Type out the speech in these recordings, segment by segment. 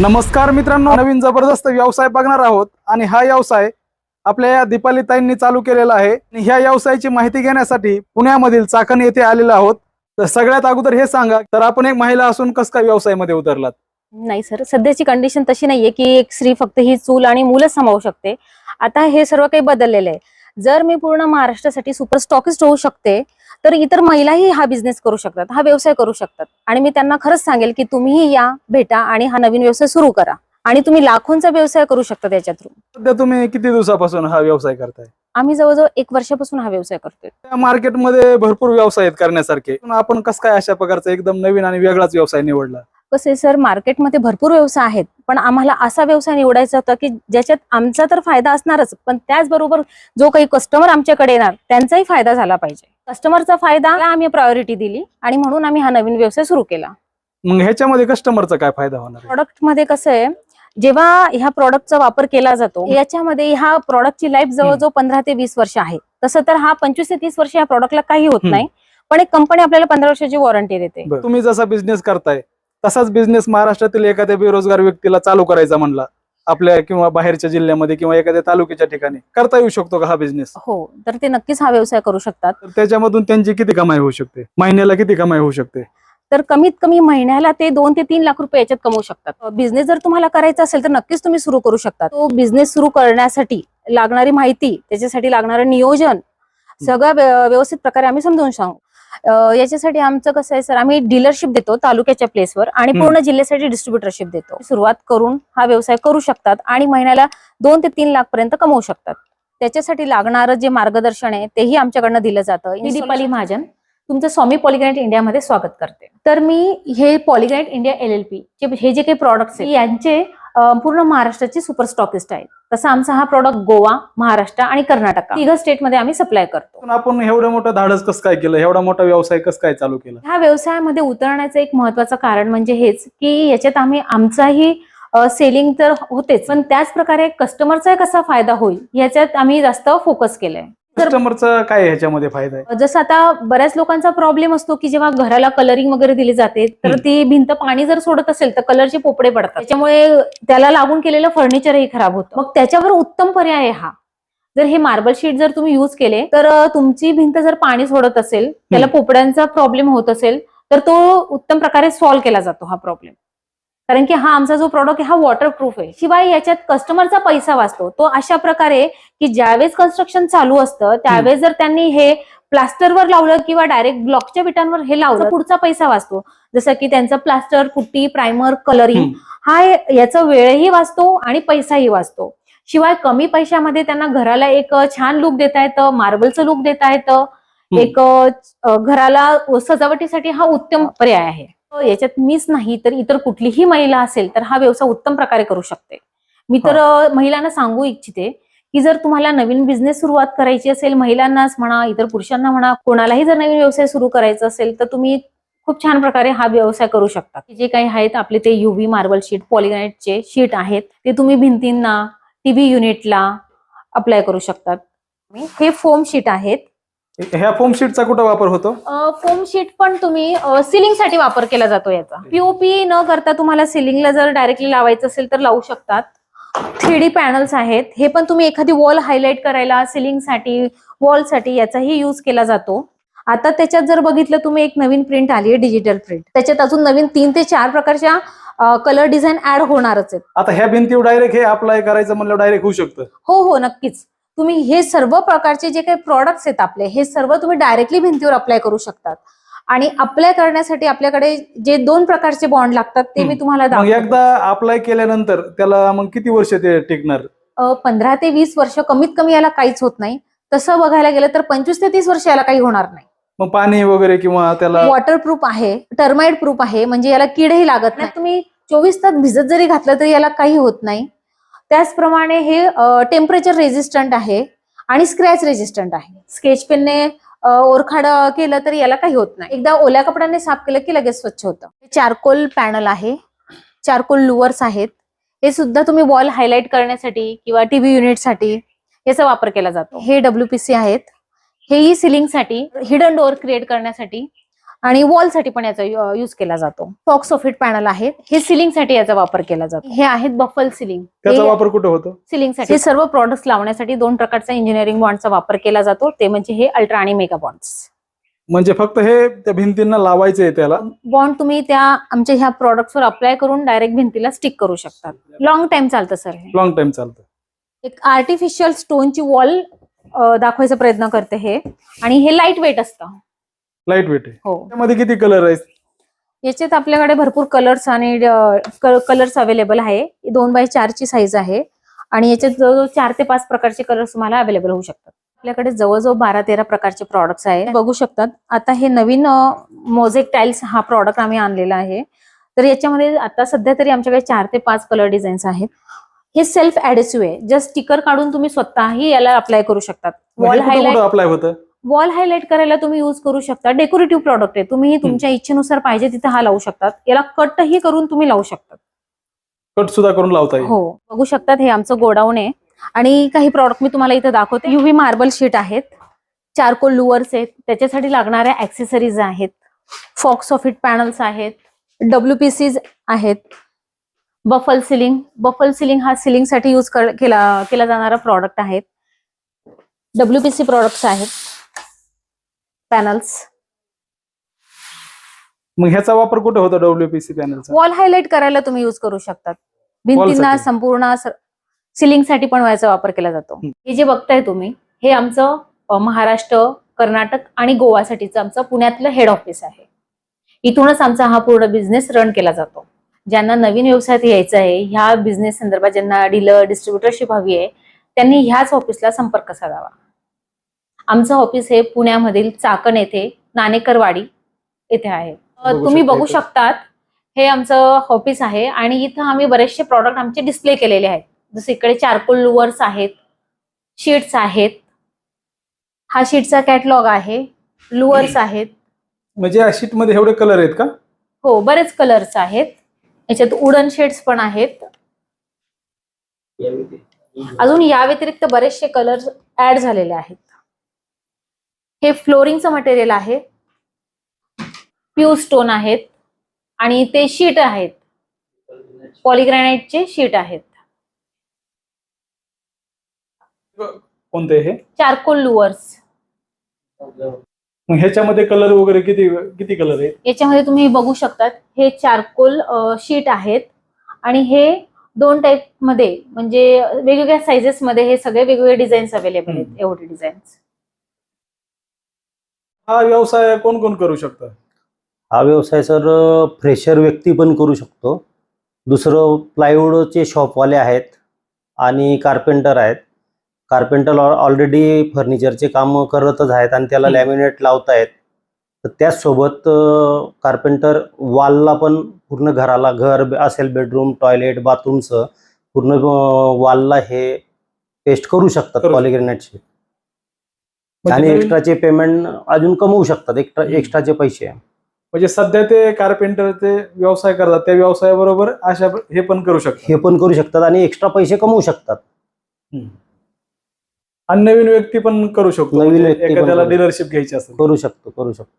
नमस्कार मित्रांनो नवीन जबरदस्त व्यवसाय बघणार आहोत आणि हा व्यवसाय आपल्या या दीपाली ताईंनी चालू केलेला आहे. आणि ह्या व्यवसायाची माहिती घेण्यासाठी पुण्यामधील चाकण येथे आलेलो आहोत. तर सगळ्यात अगोदर हे सांगा तर आपण एक महिला असून कस काय व्यवसायामध्ये उतरलात? नाही सर सध्याची कंडिशन तशी नाहीये की एक स्त्री फक्त ही चूल आणि मुलंच सांभाळू शकते. आता हे सर्व काही बदललेलं आहे. जर मी पूर्ण महाराष्ट्रासाठी सुपर स्टॉकिस्ट होऊ शकते तर इतर महिलाही हा बिझनेस करू शकतात हा व्यवसाय करू शकतात. आणि मी त्यांना खरंच सांगेल की तुम्हीही या भेटा आणि हा नवीन व्यवसाय सुरू करा. आणि तुम्ही लाखोंचा व्यवसाय करू शकता त्याच्या थ्रू सध्या तुम्ही किती दिवसापासून हा व्यवसाय करताय? आम्ही जवळजवळ एक वर्षापासून हा व्यवसाय करतोय. या मार्केटमध्ये भरपूर व्यवसाय आहेत करण्यासारखे. पण आपण कस काय अशा प्रकारचा एकदम नवीन आणि वेगळाच व्यवसाय निवडला? कसं सर मार्केटमध्ये भरपूर व्यवसाय आहेत पण आम्हाला असा व्यवसाय निवडायचा होता की ज्याच्यात आमचा तर फायदा असणारच पण त्याचबरोबर जो काही कस्टमर आमच्याकडे येणार त्यांचाही फायदा झाला पाहिजे कस्टमरचा फायदा आम्ही प्रायोरिटी दिली आणि म्हणून आम्ही हा नवीन व्यवसाय सुरू केला मग ह्याच्यामध्ये कस्टमरचा काय फायदा होणार? प्रॉडक्टमध्ये कसं आहे जेव्हा ह्या प्रॉडक्टचा वापर केला जातो याच्यामध्ये ह्या प्रॉडक्टची लाईफ जवळजवळ पंधरा ते वीस वर्ष आहे तसं तर हा पंचवीस ते तीस वर्ष या प्रॉडक्टला काही होत. नाही पण एक कंपनी आपल्याला पंधरा वर्षाची वॉरंटी देते. तुम्ही जसा बिझनेस करताय तसाच बिझनेस महाराष्ट्रातील एखाद्या बेरोजगार व्यक्तीला चालू करायचा म्हणला आपल्या किंवा बाहेरच्या जिल्ह्यामध्ये किंवा एखाद्या तालुक्याच्या ठिकाणी. करता येऊ शकतो का हा बिझनेस हो तर ते नक्कीच हा व्यवसाय करू शकतात. तर त्याच्यामधून त्यांची किती कमाई होऊ शकते? महिन्याला किती कमाई होऊ शकते? तर कमीत कमी महिन्याला ते दोन ते तीन लाख रुपये याच्यात कमवू शकतात. बिझनेस जर तुम्हाला करायचा असेल तर नक्कीच तुम्ही सुरू करू शकता तो बिझनेस सुरू करण्यासाठी लागणारी माहिती त्याच्यासाठी लागणारं नियोजन सगळं व्य- व्यवस्थित प्रकारे आम्ही समजावून सांगू. याच्यासाठी आमचं कसं आहे सर आम्ही डीलरशिप देतो तालुक्याच्या प्लेसवर आणि. पूर्ण जिल्ह्यासाठी डिस्ट्रीब्युटरशिप देतो. सुरुवात करून हा व्यवसाय करू शकतात आणि महिन्याला दोन ते तीन लाख पर्यंत कमवू शकतात. त्याच्यासाठी लागणारं जे मार्गदर्शन आहे तेही आमच्याकडनं दिलं जातं. मी दीपाली महाजन तुमचं स्वामी पॉलिग्राईट इंडियामध्ये स्वागत करते. तर मी हे Polygrite India L L P हे जे काही प्रॉडक्ट्स आहेत यांचे पूर्ण महाराष्ट्राचे सुपर स्टॉकिस्ट आहेत. तसं आमचा हा प्रॉडक्ट गोवा महाराष्ट्र आणि कर्नाटक. तिघ स्टेटमध्ये आम्ही सप्लाय करतो. पण आपण एवढं मोठं धाडस कसं काय केलं? एवढा मोठा व्यवसाय कसं काय चालू केला? ह्या व्यवसायामध्ये उतरण्याचं एक महत्वाचं कारण म्हणजे हेच की याच्यात आम्ही आमचाही सेलिंग तर होतेच. पण त्याच प्रकारे कस्टमरचा कसा फायदा होईल याच्यात आम्ही जास्त फोकस केलंय. कस्टमरचा काय ह्याच्यामध्ये फायदा आहे? जसं आता बऱ्याच लोकांचा प्रॉब्लेम असतो की जेव्हा घराला कलरिंग वगैरे दिली जाते तर. ती भिंत पाणी जर सोडत असेल तर कलरचे पोपडे पडतात. त्याच्यामुळे त्याला लागून केलेलं फर्निचरही खराब होतं. मग त्याच्यावर उत्तम पर्याय आहे हा. जर हे मार्बल शीट जर तुम्ही युज केले तर तुमची भिंत जर पाणी सोडत असेल त्याला पोपड्यांचा प्रॉब्लेम होत असेल तर तो उत्तम प्रकारे सॉल्व्ह केला जातो हा प्रॉब्लेम. कारण की हा आमचा जो प्रॉडक्ट आहे हा वॉटरप्रूफ आहे. शिवाय याच्यात कस्टमरचा पैसा वाचतो. तो अशा प्रकारे की ज्यावेळेस कन्स्ट्रक्शन चालू असतं त्यावेळेस जर त्यांनी हे प्लास्टरवर लावलं किंवा डायरेक्ट ब्लॉकच्या विटांवर हे लावलं पुढचा पैसा वाचतो. जसं की त्यांचं प्लास्टर पुट्टी प्रायमर कलरिंग. हा याचा वेळही वाचतो आणि पैसाही वाचतो. शिवाय कमी पैशामध्ये त्यांना घराला एक छान लुक देता येतं मार्बलचं लुक देता येतं. एक घराला सजावटीसाठी हा उत्तम पर्याय आहे. याच्यात मीच नाही तर इतर कुठलीही महिला असेल तर हा व्यवसाय उत्तम प्रकारे करू शकते. मी तर महिलांना सांगू इच्छिते की जर तुम्हाला नवीन बिझनेस सुरुवात करायची असेल महिलांनाच म्हणा इतर पुरुषांना म्हणा कोणालाही जर नवीन व्यवसाय सुरू करायचा असेल तर तुम्ही खूप छान प्रकारे हा व्यवसाय करू शकता. जे काही आहेत आपले ते युव्ही मार्बल शीट पॉलिग्राईटचे शीट आहेत ते तुम्ही भिंतींना टीव्ही युनिटला अप्लाय करू शकतात. हे फोम शीट आहेत ह्या फोम शीटचा कुठं वापर होतो? फोम शीट पण तुम्ही सिलिंगसाठी वापर केला जातो याचा. पीओपी न करता तुम्हाला सिलिंगला जर डायरेक्टली लावायचं असेल तर लावू शकतात. थ्री डी पॅनल्स आहेत. हे पण तुम्ही एखादी वॉल हायलाइट करायला सिलिंगसाठी वॉलसाठी याचाही युज केला जातो. आता त्याच्यात जर बघितलं तुम्ही एक नवीन प्रिंट आली आहे डिजिटल प्रिंट त्याच्यात अजून नवीन तीन ते चार प्रकारच्या कलर डिझाईन ऍड होणारच आहेत. आता ह्या भिंतीवर डायरेक्ट हे अप्लाय करायचं म्हणलं डायरेक्ट होऊ शकतं. हो हो नक्कीच. तुम्ही हे सर्व प्रकारचे जे काही प्रॉडक्ट्स आहेत आपले हे सर्व तुम्ही डायरेक्टली भिंतीवर अप्लाय करू शकतात. आणि अप्लाय करण्यासाठी आपल्याकडे जे दोन प्रकारचे बॉन्ड लागतात ते मी. तुम्हाला. एकदा अप्लाय केल्यानंतर त्याला मग किती वर्ष ते टिकणार? अ, पंधरा ते वीस वर्ष कमीत कमी याला काहीच होत नाही. तसं बघायला गेलं तर पंचवीस ते तीस वर्ष याला काही होणार नाही. मग पाणी वगैरे किंवा त्याला वॉटरप्रूफ आहे टर्माइड प्रूफ आहे म्हणजे याला किडही लागत नाही. तुम्ही चोवीस तास भिजत जरी घातलं तरी याला काही होत नाही. त्याचप्रमाणे हे टेम्परेचर रेजिस्टंट आहे आणि स्क्रॅच रेजिस्टंट आहे. स्केच पेनने ओरखाड केलं तरी याला काही होत नाही. एकदा ओल्या कपड्याने साफ केलं की लगेच स्वच्छ होतं. चारकोल पॅनल आहे. चारकोल लुअर्स आहेत. हे सुद्धा तुम्ही वॉल हायलाइट करण्यासाठी किंवा टीव्ही युनिटसाठी याचा वापर केला जातो. हे डब्ल्यूपीसी आहेत. हेही सिलिंगसाठी हिडन डोअर क्रिएट करण्यासाठी आणि वॉलसाठी पण याचा युज केला जातो. फॉक्स ऑफिट पॅनल आहेत. हे सिलिंगसाठी याचा वापर केला जातो. हे आहेत बफल सिलिंग त्याचा वापर कुठे होतो? सिलिंगसाठी हे सर्व प्रॉडक्ट्स लावण्यासाठी दोन प्रकारचा इंजिनिअरिंग बॉन्डचा वापर केला जातो. ते म्हणजे हे अल्ट्रा आणि मेगा बॉन्ड्स म्हणजे फक्त हे त्या भिंतींना लावायचे आहे त्याला? बॉन्ड तुम्ही त्या आमच्या ह्या products वर अप्लाय करून डायरेक्ट भिंतीला स्टिक करू शकतात लॉंग टाइम चालतं सर लॉंग टाइम चालतं. एक आर्टिफिशियल स्टोनची वॉल दाखवायचा प्रयत्न करते हे. आणि हे लाइट वेट असतं. लाइट वेट आहे. हो. त्यामध्ये किती कलर आहेत? याच्यात आपल्याकडे भरपूर कलर्स आणि कलर्स अवेलेबल आहे. दोन बाय चारची साईज आहे. आणि याच्यात जवळजवळ चार ते पाच प्रकारचे कलर्स तुम्हाला अवेलेबल होऊ शकतात. आपल्याकडे जवळजवळ बारा तेरा प्रकारचे प्रॉडक्ट्स आहे बघू शकतात. आता हे नवीन मोझेक टाईल्स हा प्रॉडक्ट आम्ही आणलेला आहे. तर याच्यामध्ये आता सध्या तरी आमच्याकडे चार ते पाच कलर डिझाईन्स आहेत. हे सेल्फ ऍडेसिव्ह आहे. जस्ट स्टिकर काढून तुम्ही स्वतःही याला अप्लाय करू शकतात. वॉल हायलाइट अप्लाय होतं? वॉल हायलाइट करायला तुम्ही युज करू शकता. डेकोरेटिव्ह प्रॉडक्ट आहे. तुम्ही तुमच्या इच्छेनुसार पाहिजे तिथे हा लावू शकतात. याला कटही करून तुम्ही लावू शकतात. कट सुद्धा करून लावता येईल. हो. बघू शकतात हे आमचं गोडाऊन आहे. आणि काही प्रॉडक्ट मी तुम्हाला इथे दाखवते. युव्ही मार्बल शीट आहेत. चारकोल लुअर्स आहेत. त्याच्यासाठी लागणाऱ्या ऍक्सेसरीज आहेत. फॉक्स ऑफिट पॅनल्स आहेत. डब्ल्यूपीसीज आहेत. बफल सिलिंग बफल सिलिंग हा सिलिंगसाठी युज केला केला जाणारा प्रॉडक्ट आहे. डब्ल्यूपीसी प्रॉडक्ट्स आहेत. पॅनल्स मग ह्याचा वापर कुठे होतो डब्ल्यूपीसी पॅनलचा वॉल हायलाइट करायला तुम्ही युज करू शकतात. भिंतींना साठी. संपूर्ण सिलिंगसाठी पण याचा वापर केला जातो. हं. हे जे बघताय तुम्ही हे आमचं अ, महाराष्ट्र कर्नाटक आणि गोवासाठीचं आमचं पुण्यातलं हेड ऑफिस आहे. इथूनच आमचा हा पूर्ण बिझनेस रन केला जातो. ज्यांना नवीन व्यवसायात यायचं आहे ह्या बिझनेस संदर्भात ज्यांना डीलर डिस्ट्रीब्युटरशिप हवी आहे त्यांनी ह्याच ऑफिसला संपर्क साधावा. आमचं ऑफिस हे पुण्यामधील चाकण येथे नाणेकरवाडी येथे आहे. तुम्ही शकता बघू. शकतात हे आमचं ऑफिस आहे आणि इथं आम्ही बरेचसे प्रॉडक्ट आमचे डिस्प्ले केलेले आहेत. जसे इकडे चारकोल लुअर्स आहेत शीट्स आहेत. हा शीटचा कॅटलॉग आहे लुअर्स आहेत. म्हणजे या शीटमध्ये एवढे कलर आहेत का? हो बरेच कलर्स आहेत. याच्यात उडन शेड्स पण आहेत. अजून या व्यतिरिक्त बरेचसे कलर ऍड झालेले आहेत. हे फ्लोरिंगचं मटेरियल आहे. प्यू स्टोन आहेत. आणि ते शीट आहेत. पॉलिग्रॅनाइटचे शीट आहेत. कोणते हे? चारकोल लुअर्स मग ह्याच्यामध्ये कलर वगैरे किती किती कलर आहेत? याच्यामध्ये तुम्ही बघू शकतात. हे चारकोल शीट आहेत. आणि हे दोन टाईपमध्ये म्हणजे वेगवेगळ्या साइजेस मध्ये हे सगळे वेगवेगळे डिझाईन्स अवेलेबल आहेत. एवढे डिझाईन्स हा व्यवसाय कोण कोण करू शकतं? हा व्यवसाय सर फ्रेशर व्यक्ती पण करू शकतो. दुसरं प्लायवूडचे शॉपवाले आहेत आणि कार्पेंटर आहेत. कार्पेंटर ऑलरेडी फर्निचरचे काम करतच आहेत आणि त्याला. लॅमिनेट लावतायत. तर त्याचसोबत कार्पेंटर वॉलला पण पूर्ण घराला घर असेल बेडरूम टॉयलेट बाथरूमचं पूर्ण वॉलला हे पेस्ट करू शकतात. पॉलिग्रेनेटचे आणि एक्स्ट्राचे पेमेंट अजून कमवू शकतात. एक्स्ट्रा एक्स्ट्राचे पैसे. म्हणजे सध्या ते कार्पेंटर ते व्यवसाय करतात. त्या व्यवसायाबरोबर अशा हे पण करू शकतात. हे पण करू शकतात आणि एक्स्ट्रा पैसे कमवू शकतात. आणि नवीन व्यक्ती पण करू शकतो. नवीन म्हणजे व्यक्ती पण एखाद्याला करू डीलरशिप घ्यायची असेल करू शकतो करू शकतो.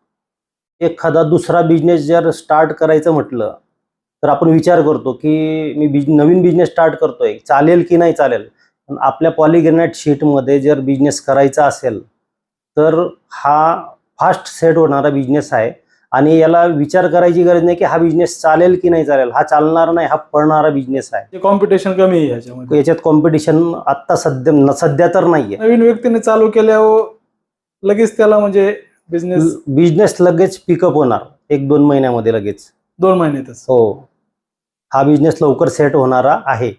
एखादा दुसरा बिझनेस जर स्टार्ट करायचं म्हटलं तर आपण विचार करतो की मी बिज नवीन बिझनेस स्टार्ट करतोय. चालेल की नाही चालेल? पण आपल्या पॉलिग्रेनाइट शीटमध्ये जर बिझनेस करायचा असेल तर हा फास्ट सेट होणारा बिझनेस आहे. आणि याला विचार करायची गरज नाही की हा बिझनेस चालेल की नाही चालेल. हा चालणार नाही हा पडणारा बिझनेस आहे. कॉम्पिटिशन कमी आहे ह्याच्यामध्ये याच्यात कॉम्पिटिशन आत्ता सध्या सध्या तर नाहीये. नवीन व्यक्तीने चालू केल्यावर लगेच त्याला म्हणजे बिझनेस बिझनेस लगेच पिकअप होणार. एक दोन महिन्यामध्ये लगेच. दोन महिन्यातच. हो. हा बिझनेस लवकर सेट होणारा आहे.